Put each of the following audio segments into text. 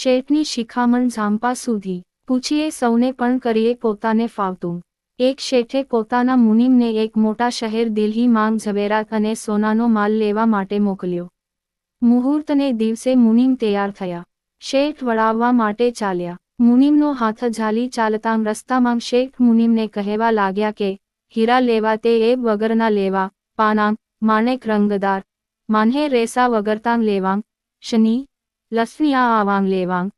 શેઠની શિખામણ ઝાંપા સુધી પૂછીએ સૌને પણ કરીએ પોતાને ફાવતું. એક શેઠે પોતાના મુનિમને એક મોટા શહેર દિલ્હીમાં ઝવેરાત અને સોનાનો માલ લેવા માટે મોકલ્યો. મુહૂર્તને દિવસે મુનિમ તૈયાર થયા. શેઠ વળાવવા માટે ચાલ્યા. મુનિમનો હાથ ઝાલી ચાલતા રસ્તામાં શેઠ મુનિમને કહેવા લાગ્યા કે, હીરા લેવા તે એ વગરના લેવા, પાનાંગ, માણેક રંગદાર, માન્હે રેસા વગરતાં લેવાંગ, શની લસણિયા આવાંગ લેવાંગ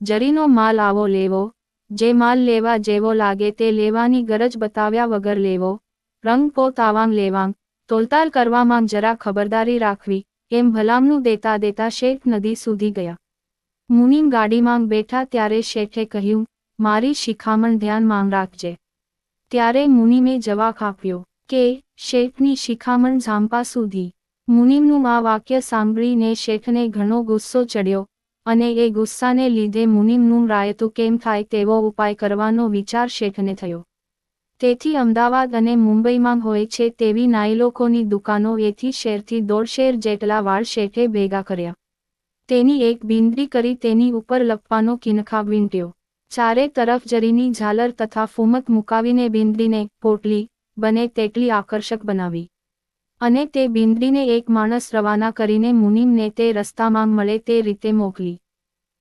જરીનો માલ આવો લેવો. જે માલ લેવા જેવો લાગે તે લેવાની ગરજ બતાવ્યા વગર લેવો. રંગ પોત આવાંગ લેવાંગ તોલતાલ કરવામાં જરા ખબરદારી રાખવી. એમ ભલામણું દેતા દેતા શેઠ નદી સુધી ગયા. મુનિમ ગાડીમાં બેઠા ત્યારે શેઠે કહ્યું, મારી શિખામણ ધ્યાન માંગ રાખજે. ત્યારે મુનિમે જવાબ આપ્યો, કે શેઠની શિખામણ ઝાંપા સુધી મુનિમનું આ વાક્ય સાંભળીને શેઠને ઘણો ગુસ્સો ચડ્યો અને એ ગુસ્સાને લીધે મુનિમનું રાયતું કેમ થાય તેવો ઉપાય કરવાનો વિચાર શેઠને થયો. તેથી અમદાવાદ અને મુંબઈમાં હોય છે તેવી નાઈલોકોની દુકાનો એથી શેરથી દોઢ શેર જેટલા વાળ શેઠે ભેગા કર્યા. તેની એક બિંદરી કરી તેની ઉપર લપવાનો કિનખા વીંટ્યો. ચારે તરફ જરીની ઝાલર તથા ફૂમત મુકાવીને બિંદરીને પોટલી, બને તેટલી આકર્ષક બનાવી. અને તે બિંદડીને એક માણસ રવાના કરીને મુનિમને તે રસ્તામાં મળે તે રીતે મોકલી.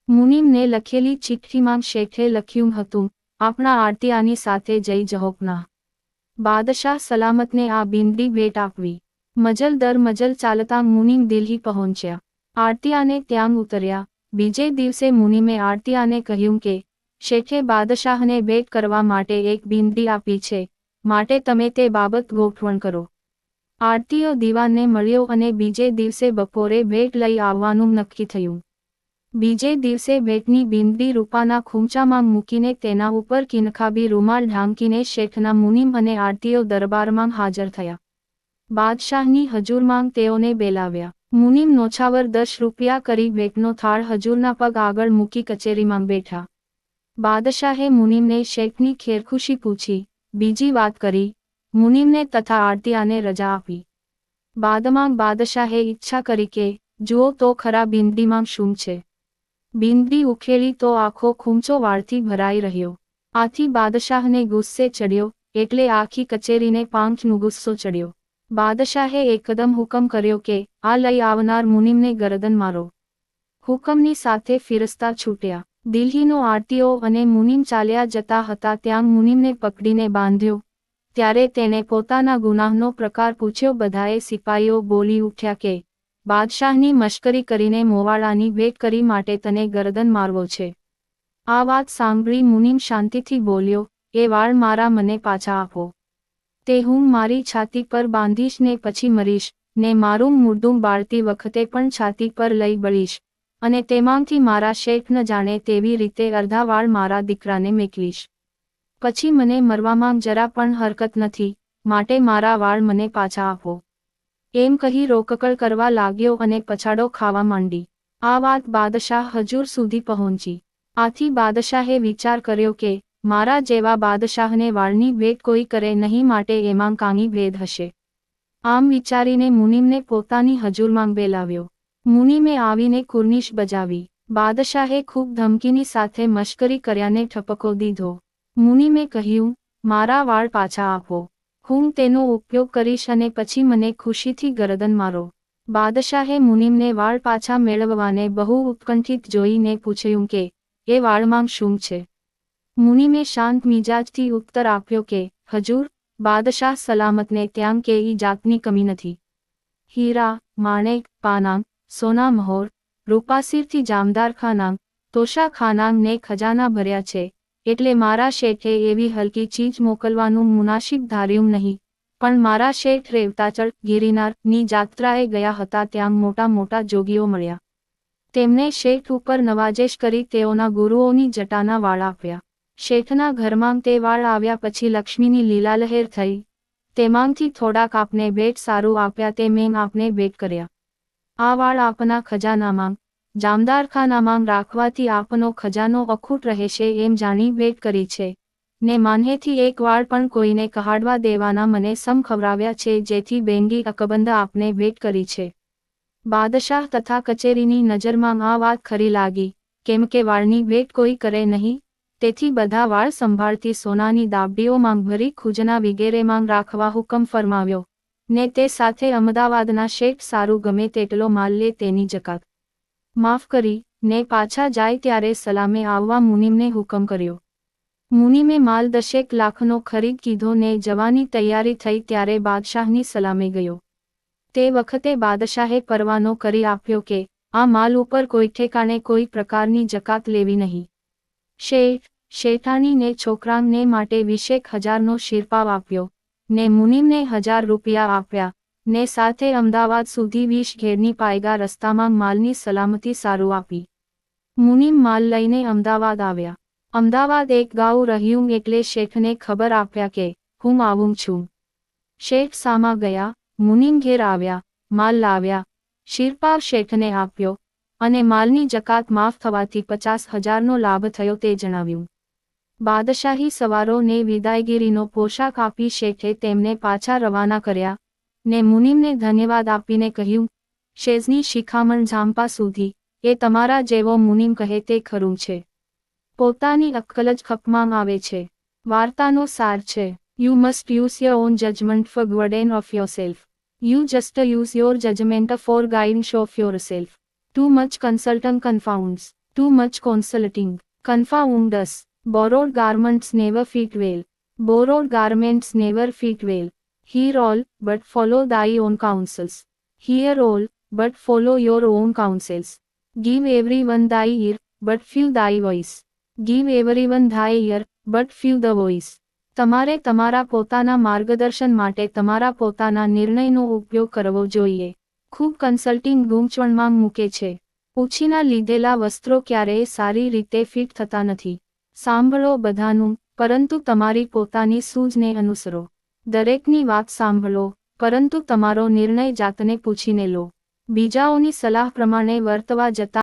મુનિમને લખેલી ચિઠ્ઠીમાં શેઠે લખ્યું હતું, આપણા આરતીયાની સાથે જઈ જહોકના. બાદશાહ સલામતને આ બિંદડી ભેટ આપવી. મજલ દર મજલ ચાલતા મુનિમ દિલ્હી પહોંચ્યા. આરતીયાને ત્યાં ઉતર્યા. બીજે દિવસે મુનિમે આરતીયાને કહ્યું કે, શેઠે બાદશાહને ભેટ કરવા માટે એક બિંદડી આપી છે. માટે તમે તે બાબત ગોઠવણ કરો. આરતીઓ દીવાને મળ્યો અને બીજે દિવસે બપોરે ભેટ લઈ આવવાનું નક્કી થયું. બીજે દિવસે ભેટની બિંદી રૂપાના ખૂંચામાં મૂકીને તેના ઉપર કિનખાબી રૂમાલ ઢાંકીને શેઠના મુનિમ અને આરતીઓ દરબારમાં હાજર થયા. બાદશાહની હજુરમાં તેઓને બેલાવ્યા. મુનિમ નોછાવર દસ રૂપિયા કરી ભેટનો થાળ હજુરના પગ આગળ મૂકી કચેરીમાં બેઠા. બાદશાહે મુનિમને શેઠની ખેરખુશી પૂછી, બીજી વાત કરી મુનિમને તથા આરતીયાને રજા આપી. બાદમાં બાદશાહે ઈચ્છા કરી કે, જુઓ તો ખરા બિંદીમાં શું છે. બિંદી ઉખેલી તો આખો ખૂંચો વાળથી ભરાઈ રહ્યો. આથી બાદશાહને ગુસ્સે ચડ્યો, એટલે આખી કચેરીને પાંખનો ગુસ્સો ચડ્યો. બાદશાહે એકદમ હુકમ કર્યો કે, આ લઈ આવનાર મુનિમને ગરદન મારો. હુકમની સાથે ફિરસ્તા છૂટ્યા. દિલ્હીનો આરતીઓ અને મુનિમ ચાલ્યા જતા હતા ત્યાં મુનિમને પકડીને બાંધ્યો. ત્યારે તેને પોતાના ગુનાહનો પ્રકાર પૂછ્યો, બધાએ સિપાઈઓ બોલી ઉઠ્યા કે, બાદશાહની મશ્કરી કરીને મોવાળાની ભેટ કરી માટે તને ગરદન મારવો છે આ વાત સાંભળી મુનિમ શાંતિથી બોલ્યો, એ વાળ મારા મને પાછા આપો. તે હું મારી છાતી પર બાંધીશ ને પછી મરીશ, ને મારું મુર્દું બાળતી વખતે પણ છાતી પર લઈ બળીશ, અને તેમાંથી મારા શેઠ ન જાણે તેવી રીતે અર્ધા વાળ મારા દીકરાને મેકલીશ. પછી મને મરવામાં જરા પણ હરકત નથી, માટે મારા વાળ મને પાછા આપો. એમ કહી રોકકળ કરવા લાગ્યો અને પછાડો ખાવા માંડી. આ વાત બાદશાહ હજુર સુધી પહોંચી. આથી બાદશાહે વિચાર કર્યો કે, મારા જેવા બાદશાહને વાળની ભેદ કોઈ કરે નહીં માટે એમાં કાંગી ભેદ હશે. આમ વિચારીને મુનિમને પોતાની હજુરમાં બેલાવ્યો. મુનિમે આવીને કુર્નિશ બજાવી. બાદશાહે ખૂબ ધમકીની સાથે મશ્કરી કર્યાને ઠપકો દીધો. મુનિમે કહ્યું, મારા વાળ પાછા આપો. હું તેનો ઉપયોગ કરીશ અને પછી મને ખુશીથી ગરદન મારો. બાદશાહે મુનિમને વાળ પાછા મેળવવાને બહુ ઉત્કંઠિત જોઈને પૂછ્યું કે, એ વાળમાં શું છે? મુનિમે શાંત મિજાજથી ઉત્તર આપ્યો કે, હજુર, બાદશાહ સલામતને ત્યાં કે ઈ જાતની કમી નથી. હીરા, માણેક, પાનાંગ, સોના મહોર, રૂપાસીરથી જામદાર ખાનાંગ તોશા ખાનાંગને ખજાના ભર્યા છે. એટલે મારા શેઠે એવી હલકી ચીજ મોકલવાનું મુનાશિબ ધાર્યું નહીં. પણ મારા શેઠ રેવતાચળ, ગિરિનારની જાત્રાએ ગયા હતા ત્યાં મોટા મોટા જોગીઓ મળ્યા. તેમને શેઠ ઉપર નવાજેશ કરી તેઓના ગુરુઓની જટાના વાળ આપ્યા. શેઠના ઘરમાં તે વાળ આવ્યા પછી લક્ષ્મીની લીલાલહેર થઈ. તેમાંથી થોડાક આપને ભેટ સારું આપ્યા તે મેં આપને ભેટ કર્યા. આ વાળ આપના ખજાનામાં જામદારખાનામાં રાખવાથી આપનો ખજાનો અખૂટ રહેશે એમ જાણી ભેટ કરી છે. ને માન્હેથી એક વાળ પણ કોઈને કહાડવા દેવાના મને સમ ખવડાવ્યા છે જેથી બેંગી અકબંધ આપને ભેટ કરી છે. બાદશાહ તથા કચેરીની નજરમાં આ વાત ખરી લાગી, કેમ કે વાળની ભેટ કોઈ કરે નહીં તેથી બધા વાળ સંભાળતી સોનાની દાબડીઓ માંગ ભરી ખુજના વગેરે માંગ રાખવા હુકમ ફરમાવ્યો. ને તે સાથે અમદાવાદના શેઠ સારું ગમે તેટલો માલ લે તેની જકાત. માફ કરી, ને પાછા જાય ત્યારે સલામે આવવા મુનિમને હુકમ કર્યો. મુનિમે માલ દશેક લાખનો ખરીદ કીધો ને જવાની તૈયારી થઈ ત્યારે બાદશાહની સલામે ગયો. તે વખતે બાદશાહે પરવાનો કરી આપ્યો કે, આ માલ ઉપર કોઈ ઠેકાણે કોઈ પ્રકારની જકાત લેવી નહીં. શેઠ, શેઠાણીને છોકરાંને માટે વીસેક હજારનો શિરપાવ આપ્યો, ને મુનિમને હજાર રૂપિયા આપ્યા ને સાથે અમદાવાદ સુધી વીસ ઘેરની પાયગા રસ્તામાં માલની સલામતી સારું આપી. મુનિમ માલ લઈને અમદાવાદ આવ્યા. અમદાવાદ એક ગાઉ રહ્યું એટલે શેઠને ખબર આપ્યા કે, હું આવું છું. શેઠ સામા ગયા, મુનિમ ઘેર આવ્યા, માલ લાવ્યા. શિરપાવ શેઠને આપ્યો અને માલની જકાત માફ થવાથી પચાસ હજારનો લાભ થયો તે જણાવ્યું. બાદશાહી સવારોને વિદાયગીરીનો પોશાક આપી શેઠે તેમને પાછા રવાના કર્યા. ને મુનિમને ધન્યવાદ આપીને કહ્યું, શેઝની શિખામણ ઝાંપા સુધી, એ તમારા જેવો મુનિમ કહે તે ખરું છે. પોતાની અક્કલ જ ખપમાં આવે છે. વાર્તાનો સાર છે. You must use your own judgement for guidance of yourself you just use your judgement for guidance of yourself too much consultant confounds too much consulting confounds borrowed garments never fit well borrowed garments never fit well Hear all, but follow thy own counsels. Hear all, but follow your own counsels. Give everyone thy ear, but few thy voice. Give everyone thy ear, but few the voice. તમારે તમારા પોતાના માર્ગદર્શન માટે તમારા પોતાના નિર્ણયનો ઉપયોગ કરવો જોઈએ ખૂબ કન્સલ્ટિંગ ગૂંચવણમાં મૂકે છે ઉછીના લીધેલા વસ્ત્રો ક્યારેય સારી રીતે ફિટ થતા નથી સાંભળો બધાનું પરંતુ તમારી પોતાની સૂઝને અનુસરો દરેકની વાત સાંભળો પરંતુ તમારો નિર્ણય જાતને પૂછીને લો. બીજાઓની સલાહ પ્રમાણે વર્તવા જતા